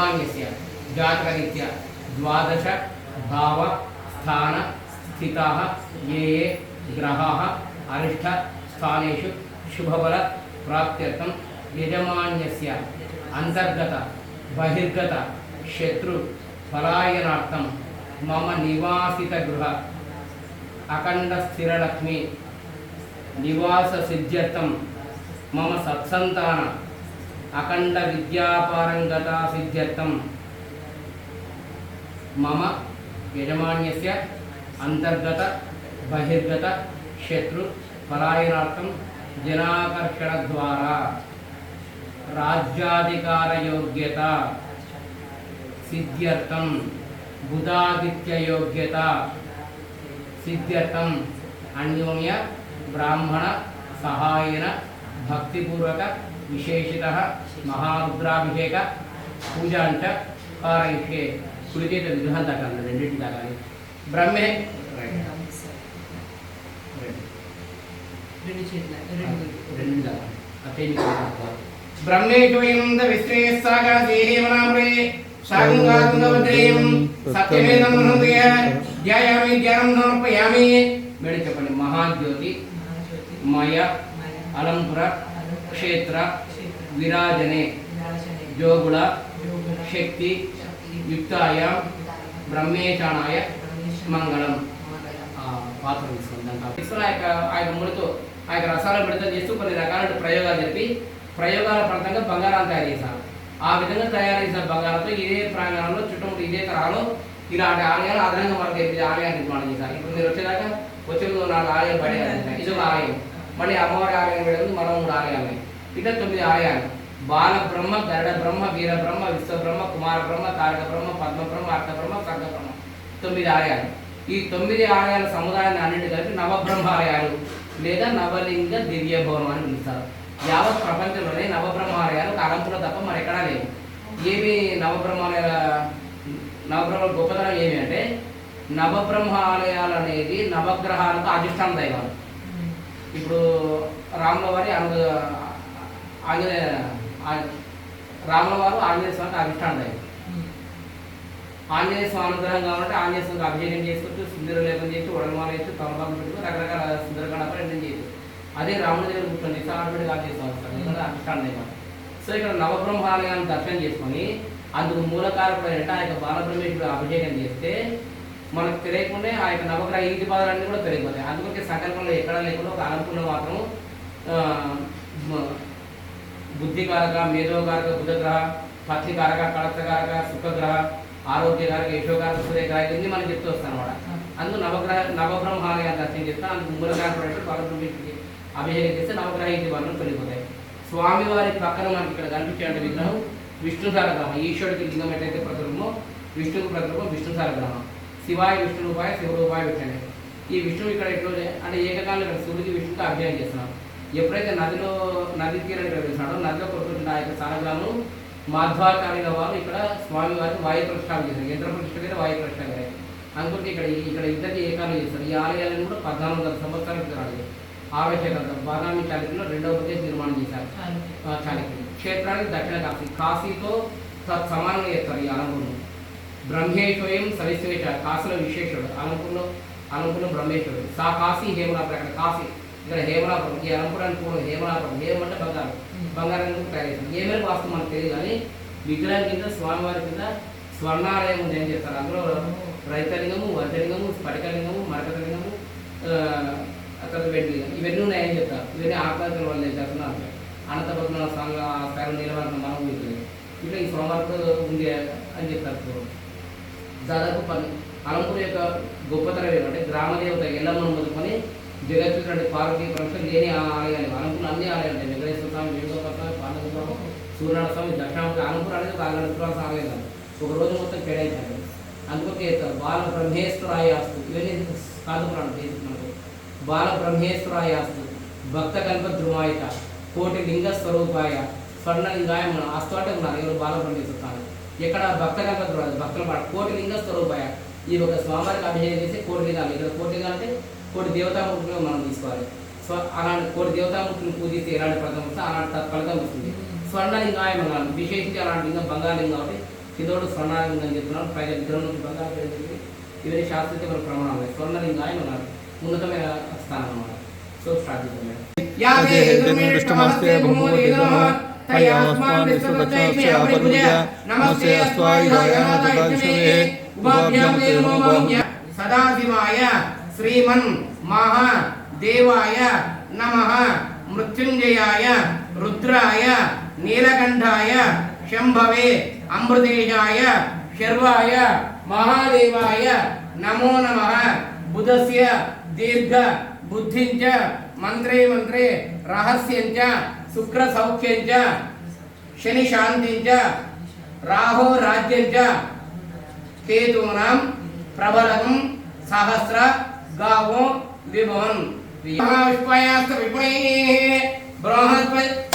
యజమాన్యస్య జాతకరీత్యా ద్వాదశ భావ స్థాన స్థితాः ఏ ఏ గ్రహాः అరిష్ట స్థానేషు శుభబల ప్రాప్త్యర్థం యజమాన్యస్య అంతర్గత బహిర్గత శత్రు పలాయనార్థం మమ నివాసిత గృహ అఖండ విద్యాపారంగత సిద్ధ్యర్థం. మమ యజమాన్యస్య అంతర్గత బహిర్గత శత్రు పలాయనార్థం జనాకర్షణ ద్వారా. రాజ్యాధికార యోగ్యత సిద్ధ్యర్థం. బుధాదిత్య యోగ్యత సిద్ధ్యర్థం. అన్యోన్య బ్రాహ్మణ సహాయన భక్తిపూర్వక విశేషిత మహారుద్రాభిషేక పూజాంచ కారయిష్యే కుడిచేత విగ్రహం దాకా అన్న రెండింటి దాకా బ్రహ్మే రెండు చేతుల రెండు రెండింటి దాకా అతేమి బ్రహ్మేశ్వయంద విశ్రేయస్సాగా దేహేమనామ్రే సాగంగాతుంగవద్రేయం సత్యమేదం హృదయ ధ్యాయామి ధ్యానం సమర్పయామి మేడం చెప్పండి మహాజ్యోతి మహాజ్యోతి మయ అలంపుర క్షేత్ర విరాజనే యోగుల శక్తి యుక్తాయ బ్రహ్మేశ్వర మంగళం. పాత్ర తీసుకుని ఆ యొక్క ఆ యొక్క ముడితో ఆ యొక్క రసాలను విడుదల చేస్తూ కొన్ని రకాల ప్రయోగాలు చెప్పి ప్రయోగాల ఫలితంగా బంగారాన్ని తయారు చేశారు. ఆ విధంగా తయారు చేసిన బంగారంతో ఇదే ప్రాంగణంలో చుట్టూ ఇదే తరహాలో ఇలాంటి ఆలయాలు అదనంగా మనకు ఆలయాలు నిర్మాణం చేశారు. ఇప్పుడు మీరు వచ్చేదాకా వచ్చే నాలుగు ఆలయాలు పడేయాలి. ఇది ఒక ఆలయం. మళ్ళీ అమ్మవారి ఆలయం పడేది మరో మూడు ఆలయాలు ఇట్లా తొమ్మిది ఆలయాలు. బాల బ్రహ్మ గరుడ బ్రహ్మ వీర బ్రహ్మ విశ్వ బ్రహ్మ కుమార బ్రహ్మ తారక బ్రహ్మ పద్మ బ్రహ్మ అర్థ బ్రహ్మ సర్గ బ్రహ్మ తొమ్మిది ఆలయాలు. ఈ తొమ్మిది ఆలయాల సముదాయాన్ని అన్నింటి కలిపి నవబ్రహ్మ ఆలయాలు లేదా నవలింగ దివ్య భవనం అని పిలుస్తారు. యావత్ ప్రపంచంలోనే నవబ్రహ్మ ఆలయాలు కాలంపులో తప్ప మరెక్కడా లేవు. ఏమి నవబ్రహ్మాలయాల నవబ్రహ్మ గొప్పతనం ఏమి అంటే నవబ్రహ్మ ఆలయాలు అనేది నవగ్రహాలకు అధిష్టాన దైవాలు. ఇప్పుడు రాములవారి అను ఆంజనేయ ఆ- ఆంజనేయ స్వామికి అధిష్టాన ఆంజనేయ స్వామి అనుగ్రహం కాబట్టి ఆంజనేయ స్వామికి అభిషేకం చేసుకుంటూ సుందర లేపం చేసి వడమాల వేసి తమలపాకు పెట్టుకుని రకరకాల సుందరకాండ రెండు చేసి అదే రాముడి దగ్గర కూర్చొని చేసి ఆటోమేటిక్ ఆంజనేయ స్వామి వస్తారు ఎందుకంటే సో ఇక్కడ నవబ్రహ్మాలయాన్ని దర్శనం చేసుకొని అందుకు మూలకారకుడైన ఆ యొక్క బాలబ్రహ్మేశ్వరుడు అభిషేకం చేస్తే మనకు తెలియకుండా ఆ యొక్క నవగ్రహ ఇంటి పదాలన్నీ కూడా తెలియపోతాయి అందుకే సకల్పంలో ఎక్కడా లేకుండా ఒక అనుకూలం మాత్రం బుద్ధికారక మేధోకారక బుధగ్రహ పత్రికారక కళత్రకారక సుఖగ్రహ ఆరోగ్యకారక యశోకారక సూర్యకారక ఇవన్నీ మనం చెప్తూ వస్తాం అనమాట అందుకు నవగ్రహ నవబ్రహ్మాలయాన్ని దర్శనం చేస్తే అందుకు మూలకారకుడైతే బాలబ్రహ్మేశ్వరుడికి అభిషేకం చేస్తే నవగ్రహ ఇంటి పనులు తొలగిపోతాయి స్వామివారి పక్కన మనకి ఇక్కడ కనిపించే విగ్రహం విష్ణుసార గ్రహం ఈశ్వరుడికి లింగం ఎట్లయితే ప్రతిరూపమో విష్ణుకు ప్రతిరూపం విష్ణుసార గ్రహం శివాయ విష్ణు రూపాయ శివ రూపాయ విష్ణుడే ఈ విష్ణువు ఇక్కడ ఎట్లా అంటే ఏకకాలంలో ఇక్కడ శివుడికి విష్ణుకి అభిషేకం చేస్తున్నాం. ఎప్పుడైతే నదిలో నది తీరాన్ని ప్రవేశించాడో నదిలో కొట్టుకుంటున్న ఆ యొక్క సారగ్రామం మాధ్వాచార్యుల వారు ఇక్కడ స్వామి వారికి వాయు ప్రతిష్టాపన చేశారు. యంత్ర ప్రతిష్ట వేరే వాయు ప్రతిష్ట వేరే అందుకే ఇక్కడ ఇక్కడ ఇద్దరికి ఏకాలు చేస్తారు. ఈ ఆలయాలను కూడా పద్నాలుగు వందల సంవత్సరాల క్రితం ఆవేశకంత బాదామి చాళుక్యులు రెండవ ప్రదేశ్ నిర్మాణం చేశారు. చాళుక్యులు క్షేత్రానికి దక్షిణ కాశీ. కాశీతో సమానంగా చేస్తారు ఈ అలంపూర్ను బ్రహ్మేశ్వయం సవిశ్వేష కాశీలో విశేషుడు. అలంపూర్లో అలంపూర్లో బ్రహ్మేశ్వరుడు. సా కాశీ హేమలాపురం అక్కడ కాశీ. ఇక్కడ హేమలాపురం. ఈ అలంపురానికి పూర్వం హేమలాపురం. హేమ అంటే బంగారం. బంగారం ఎందుకు తయారు ఏ మేరకు వాస్తవం మనకు తెలియదు కానీ విగ్రహం కింద స్వామివారి కింద స్వర్ణాలయం ఉంది అని చెప్తారు. అందులో రైతలింగము వజ్రలింగము స్ఫటికలింగము మరకతలింగము ఆ, తర్వాత వెండిలింగం ఇవన్నీ ఉన్నాయని చెప్తారు. ఇవన్నీ ఆత్మహత్యల వల్ల చేస్తున్నారు అనంతపద్మ స్వామి ఆ స్థాయిలో నిలబడిన మనం ఇట్లా ఈ సోమవారం ఉంది అని చెప్తారు. దాదాపు పని అలంపూర్ యొక్క గొప్పతనం ఏమంటే గ్రామదేవత ఎల్లమ్మను మొదలుకొని జగత్తుడు పార్వతీ పరమేశ్వరు లేని ఆలయాలు అలంపూర్ అన్ని ఆలయాలు ఉంటాయి. వెంకటేశ్వర స్వామి వేణుగోపాల స్వామి పాండవ సూర్యనారాయణ స్వామి దక్షిణామూర్తి. అలంపూర్ అనేది ఒక ఆలయం విశ్వాస ఆలయం కాదు. ఒక రోజు మొత్తం కేటాయించారు. అందుకే బాల బ్రహ్మేశ్వరాయాస్తు ఇవన్నీ కాదుపురాణం బేసిక్ మనకు? బాల బ్రహ్మేశ్వరాయాస్తు భక్త కల్ప ధ్రువాయిత కోటి లింగ స్వరూపాయ. స్వర్ణలింగాయ ఆస్తు అంటే ఉన్నారు. ఎవరు? బాల బ్రహ్మేశ్వర స్వామి. ఎక్కడ భక్త కల్ప ధ్రువాయి భక్తుల పాట. కోటి లింగ స్వరూపాయ. ఈ ఒక స్వామివారికి అభిషేకం చేసి కోటి లింగాలు. ఇక్కడ కోటి లింగాలు అంటే కోటి దేవతామూర్తులు మనం తీసుకోవాలి. స్వ అలాంటి కోటి దేవతామూర్తులను పూజిస్తే ఎలాంటి ఫలితం వస్తే అలాంటి ఫలితం వస్తుంది. స్వర్ణలింగాయ మంగళం విశేషించి అలాంటి లింగం బంగారు లింగం కాబట్టి కిందోడు స్వర్ణాలు ఉందని చెప్తున్నాను పైగా విగ్రహం నుంచి బంగారు పెరిగింది ఇవన్నీ శాస్త్రీయ మన ప్రమాణాలు. స్వర్ణలింగాయ ఉన్నారు ఉన్నతమైన స్థానం అన్నమాట. సో స్టార్ట్ చేద్దాం మేడం. అదే హేతుర్మిష్టమస్తే భూమోదినః తయాస్మాన్ విశ్వదక్షిణస్య అపరిపూజ నమస్తే అస్వాయ దయానాథాయ ఉపాభ్యాం తే నమో బాహుభ్యాం సదాశివాయ శ్రీమన్ మహా దేవాయ నమః మృత్యుంజయాయ రుద్రాయ నీలకంఠాయ శంభవే అమృతేజాయ శర్వాయ మహాదేవాయ నమో నమః బుధస్య దీర్ఘ బుద్ధించ మంత్రే మంత్రే రహస్యంచ శుక్ర సౌఖ్యంచ శని శాంతించ రాహో రాజ్యంచ. కేతూనాం ప్రబలం సహస్ర గావో విభవన్. మహావిష్పయాస్త బృహస్పతి